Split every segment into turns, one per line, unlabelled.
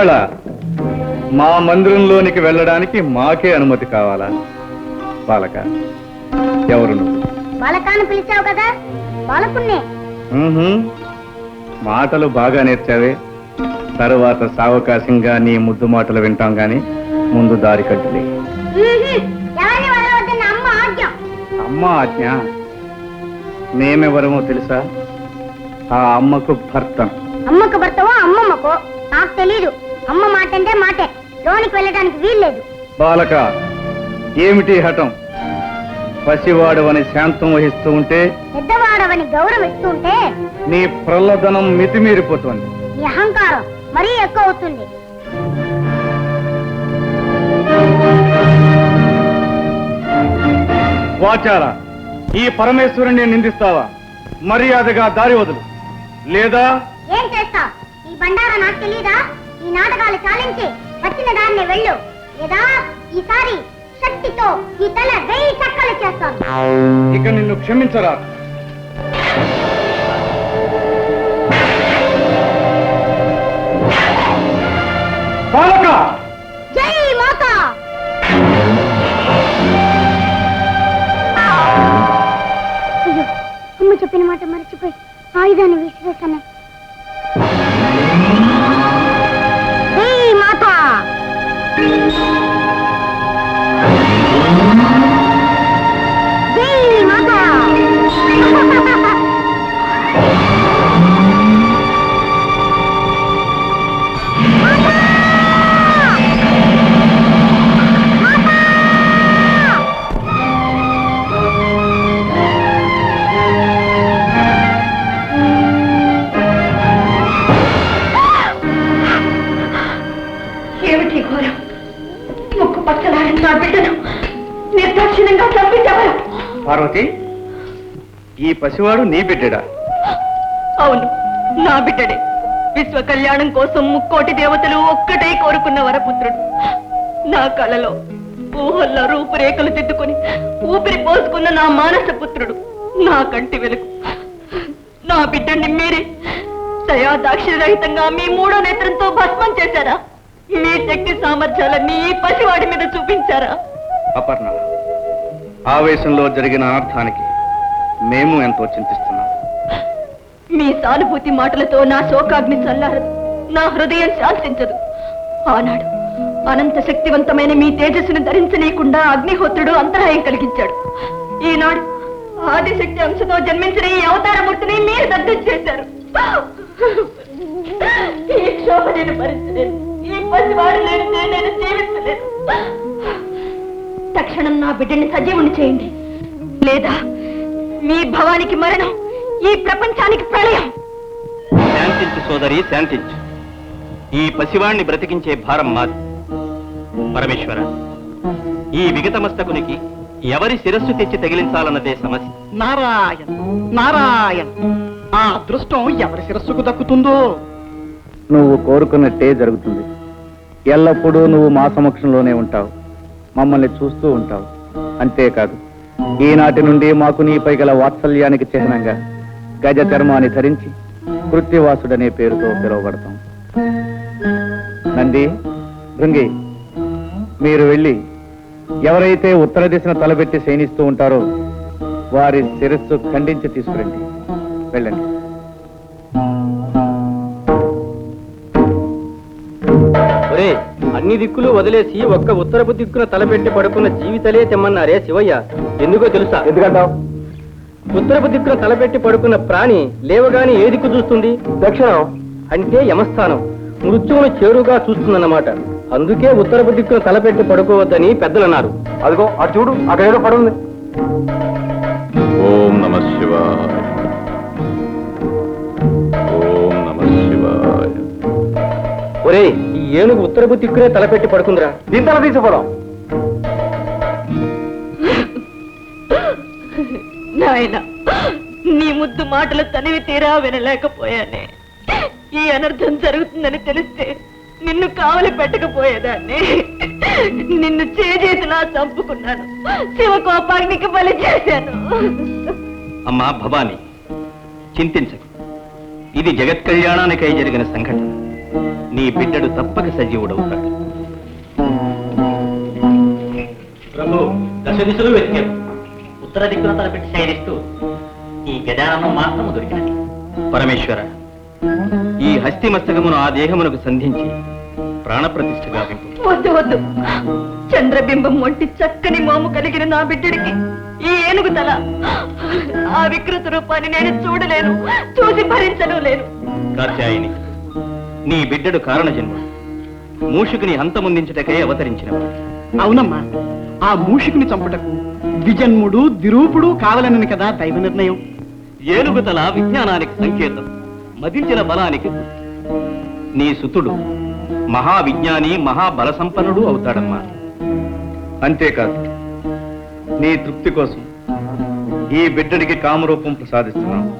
బహళ మా మందిరంలోనికి వెళ్ళడానికి మాకే అనుమతి కావాలా? బాలక ఎవరు నువ్వు?
బాలకాన్ని పిలిచావు కదా బాలకున్నే
మ్మ్హ్మ్. మాటలు బాగా నేర్చావే. తరువాత సావకాశంగా నీ ముద్దు మాటలు వింటాం గాని ముందు దారి కట్టులే.
అమ్మ ఆజ్ఞ?
మేమెవరమో తెలుసా? ఆ అమ్మకు భర్త.
అమ్మకు భర్తవో అమ్మమ్మకో? నాకు తెలీదు. అమ్మ మాట అంటే మాటే. లోనికి వెళ్ళడానికి వీల్లేదు.
బాలక ఏమిటి హఠం? పసివాడవని శాంతం వహిస్తూ ఉంటే
పెద్దవాడవని గౌరవిస్తుంటే
నీ ప్రల్లదనం మితిమీరిపోతోంది.
నీ అహంకారం మరీ ఎక్కువ అవుతుంది.
వాచార ఈ పరమేశ్వరుణ్ణి నిందిస్తావా? మర్యాదగా దారి వదులు. లేదా?
ఏం చేస్తా ఈ బండారా నాకు తెలీదా? ఈ నాటకాలు చాలించి వచ్చిన దాన్ని వెళ్ళు. లేదా ఈసారి శక్తితో ఈ తల వెయ్యి చక్కలు చేస్తాను.
ఇక నిన్ను క్షమించరా. బాలక!
జై మాత! అయ్యో అమ్మ చెప్పిన మాట మర్చిపోయి ఆయుధాన్ని విసిరేస్తాను
ఏమిటి ఘోరం ముక్కు పచ్చలాడిన నా బిడ్డను నిర్దాక్షిణ్యంగా చంపించవరు.
పార్వతి ఈ పసివాడు నీ బిడ్డడా?
అవును నా బిడ్డడే. విశ్వ కళ్యాణం కోసం ముక్కోటి దేవతలు ఒక్కటే కోరుకున్న వరపుత్రుడు. నా కలలో ఊహల్లో రూపురేఖలు దిద్దుకొని ఊపిరి పోసుకున్న నా మానస పుత్రుడు నా కంటి వెలుగు. నా బిడ్డని మీరే దయా దాక్షిణ్యరహితంగా మీ మూడో నేత్రంతో భస్మం చేశారా? మీ శక్తి సామర్థ్యాలన్నీ ఈ పసివాడి మీద చూపించారా?
అపర్ణ ఆవేశంలో జరిగిన అనర్థానికి మేము ఎంతో చింతిస్తున్నాం.
మీ సానుభూతి మాటలతో నా శోకాగ్ని చల్లారదు. నా హృదయం శాంతించదు. ఆనాడు అనంత శక్తివంతమైన మీ తేజస్సును ధరించనీయకుండా అగ్నిహోత్రుడు అంతరాయం కలిగించాడు. ఈనాడు ఆదిశక్తి అంశతో జన్మించిన ఈ అవతారమూర్తిని మీరు దగ్ధం చేశారు. ఈ క్షోభ నేను భరించలేను. ఈ పసివాడు లేనిదే నేను జీవించలేను తక్షణం నా బిడ్డని సజీవుని చేయండి. లేదా మీ భవానికి మరణం ఈ ప్రపంచానికి ప్రళయం.
శాంతించు సోదరి శాంతించు. ఈ పసివాణ్ణి బ్రతికించే భారం మాది. పరమేశ్వర ఈ విగతమస్తకునికి ఎవరి శిరస్సు తెచ్చి తగిలించాలన్నదే సమస్య.
నారాయణ నారాయణ ఆ అదృష్టం ఎవరి శిరస్సుకు దక్కుతుందో?
నువ్వు కోరుకున్నట్టే జరుగుతుంది. ఎల్లప్పుడూ నువ్వు మా సమక్షంలోనే ఉంటావు. మమ్మల్ని చూస్తూ ఉంటావు. అంతేకాదు ఈనాటి నుండి మాకు నీపై గల వాత్సల్యానికి చిహ్నంగా గజ చర్మాన్ని ధరించి కృత్యవాసుడనే పేరుతో పిలువబడతాం. నంది భృంగి మీరు వెళ్ళి ఎవరైతే ఉత్తర దిశను తలబెట్టి శయనిస్తూ ఉంటారో వారి శిరస్సు ఖండించి తీసుకురండి. వెళ్ళండి.
ఒరే అన్ని దిక్కులు వదిలేసి ఒక్క ఉత్తరపు దిక్కున తలపెట్టి పడుకున్న జీవితలే తెమ్మన్నారే శివయ్య. ఎందుకో తెలుసా?
ఎందుకంటావు?
ఉత్తరపు దిక్కున తలపెట్టి పడుకున్న ప్రాణి లేవగాని ఏ దిక్కు చూస్తుంది? దక్షిణం. అంటే యమస్థానం. మృత్యువును చేరుగా చూస్తుందన్నమాట. అందుకే ఉత్తరపు దిక్కున తలపెట్టి పడుకోవద్దని పెద్దలన్నారు.
అదిగో అటు చూడు అక్కడ ఏదో పడుంది.
ఓం నమ శివాయ. ఓం నమ శివాయ.
ఒరే ఏనుగు ఉత్తరపు దిక్కునే తలపెట్టి పడుకుందిరా.
దీని తల తీసిపోదాం.
నాయన నీ ముద్దు మాటలు తనివి తీరా వినలేకపోయానే. ఈ అనర్థం జరుగుతుందని తెలిస్తే నిన్ను కావలి పెట్టకపోయేదాన్ని. నిన్ను చేజేతిలా చంపుకున్నాను. శివకోపాగ్నికి బలి చేశాను.
అమ్మా భవాని చింతించకు. ఇది జగత్ కళ్యాణానికై జరిగిన సంఘటన. నీ బిడ్డడు తప్పక సజీవుడవుతాడు
ప్రభు దశ దిశలు వెతికారు. ఉత్తర దిక్కున తలపెట్టి శయనిస్తూ ఈ గజాననం మాత్రం దొరికినది.
పరమేశ్వర ఈ హస్తి మస్తకమును ఆ దేహమునకు సంధించి ప్రాణప్రతిష్ఠ గావింపు.
వద్దు వద్దు. చంద్రబింబం వంటి చక్కని మోము కలిగిన నా బిడ్డడికి ఈ ఏనుగు తల. ఆ వికృత రూపాన్ని నేను చూడలేను చూసి భరించను లేను.
కాత్యాయిని నీ బిడ్డడు కారణ జన్మ మూషికుని హంతముందించుటకై అవతరించినవాడు.
అవునమ్మా ఆ మూషికుని చంపుటకు ద్విజన్ముడు దిరూపుడు కావాలనని కదా దైవ నిర్ణయం.
ఏనుగు తల విజ్ఞానానికి సంకేతం మదించిన బలానికి గుర్తు. నీ సుతుడు మహావిజ్ఞాని మహాబల సంపన్నుడు అవుతాడమ్మా.
అంతేకాదు నీ తృప్తి కోసం ఈ బిడ్డడికి కామరూపం ప్రసాదిస్తున్నాం.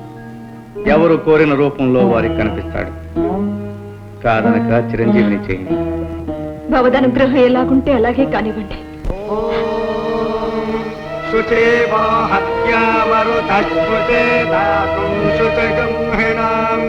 ఎవరు కోరిన రూపంలో వారికి కనిపిస్తాడు. కాదనక చిరంజీవిని చేయండి.
భవదనుగ్రహం ఎలాగుంటే అలాగే కానివ్వండి.
సుచేవాహత్యామరుతస్మృతే దాతుం శుచగంహిణాం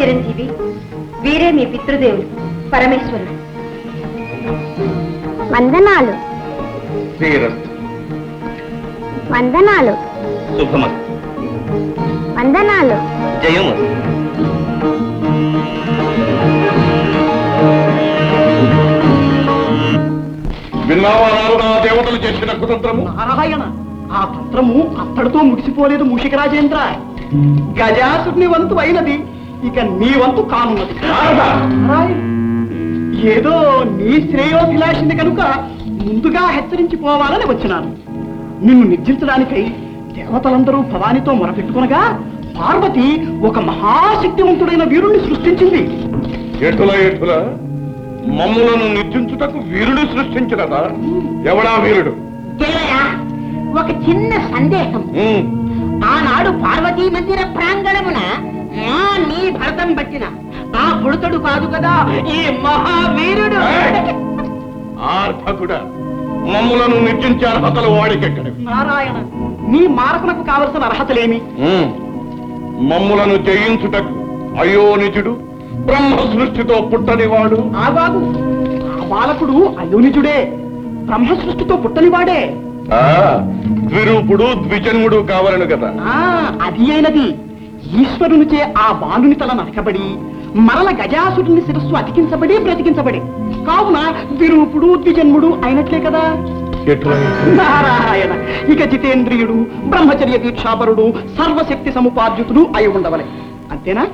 చిరంజీవి వీరే మీ పితృదేవులు పరమేశ్వరుడు.
వందనాలు. వందనాలు.
శుభమస్తు.
వందనాలు.
జయము.
విన్నావా నారదా దేవతలు చేసిన కుతంత్రము?
నారాయణ ఆ తంత్రము అత్తడితో ముగిసిపోలేదు మూషిక రాజేంద్ర. గజాసుని వంతు అయినది. ఇక నీ వంతు కానున్నది. ఏదో నీ శ్రేయోభిలాషిని కనుక ముందుగా హెచ్చరించి పోవాలని వచ్చినాను. నిన్ను నిర్జించడానికై దేవతలందరూ భవానితో మొరపెట్టుకునగా పార్వతి ఒక మహాశక్తివంతుడైన వీరుణ్ణి సృష్టించింది.
ఎటుల ఎటుల? మమ్ములను నిర్జించుటకు వీరుడు సృష్టించినదా? ఎవడా వీరుడు?
ఒక చిన్న సందేహం. ఆనాడు పార్వతీ మందిర ప్రాంగణమున నీ భరతం పట్టిన ఆ పుడతడు కాదు కదా ఈ మహావీరుడు.
ఏయ్! ఆర్భకుడా మమ్ములను నిర్జించే అర్హతలు వాడికెక్కడివి?
నారాయణ నీ మారకునకు కావలసిన అర్హతలేమి?
మమ్ములను జయించుటకు అయోనిజుడు బ్రహ్మ సృష్టితో పుట్టనివాడు.
ఆగాగు. ఆ బాలకుడు అయోనిజుడే బ్రహ్మ సృష్టితో పుట్టనివాడే.
ఆ, ద్విరూపుడు ద్విజన్ముడు కావాలను కదా.
ఆ అది అయినది. ఈశ్వరునిచే ఆ బాలుని తల నరకబడి మరల గజాసురుని శిరస్సు అతికించబడి బ్రతికించబడి. కావున విరూపుడు ద్విజన్ముడు అయినట్లే కదా? నారాయణ ఇక జితేంద్రియుడు బ్రహ్మచర్య దీక్షాపరుడు సర్వశక్తి సముపార్జితుడు అయి ఉండవలే. అంతేనా?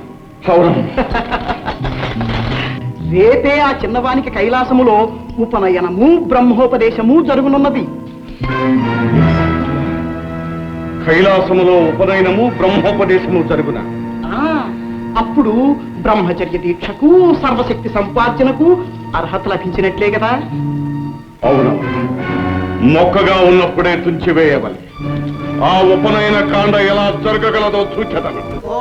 రేపే ఆ చిన్నవానికి కైలాసములో ఉపనయనము బ్రహ్మోపదేశము జరుగునున్నది.
కైలాసములో ఉపనయనము బ్రహ్మోపదేశము జరుగున.
ఆ, అప్పుడు బ్రహ్మచర్య దీక్షకు సర్వశక్తి సంపార్జనకు అర్హత లభించినట్లే కదా.
అవును. మొక్కగా ఉన్నప్పుడే తుంచివేయవలె. ఆ ఉపనయన కాండ ఎలా జరగగలదో చూచెదను.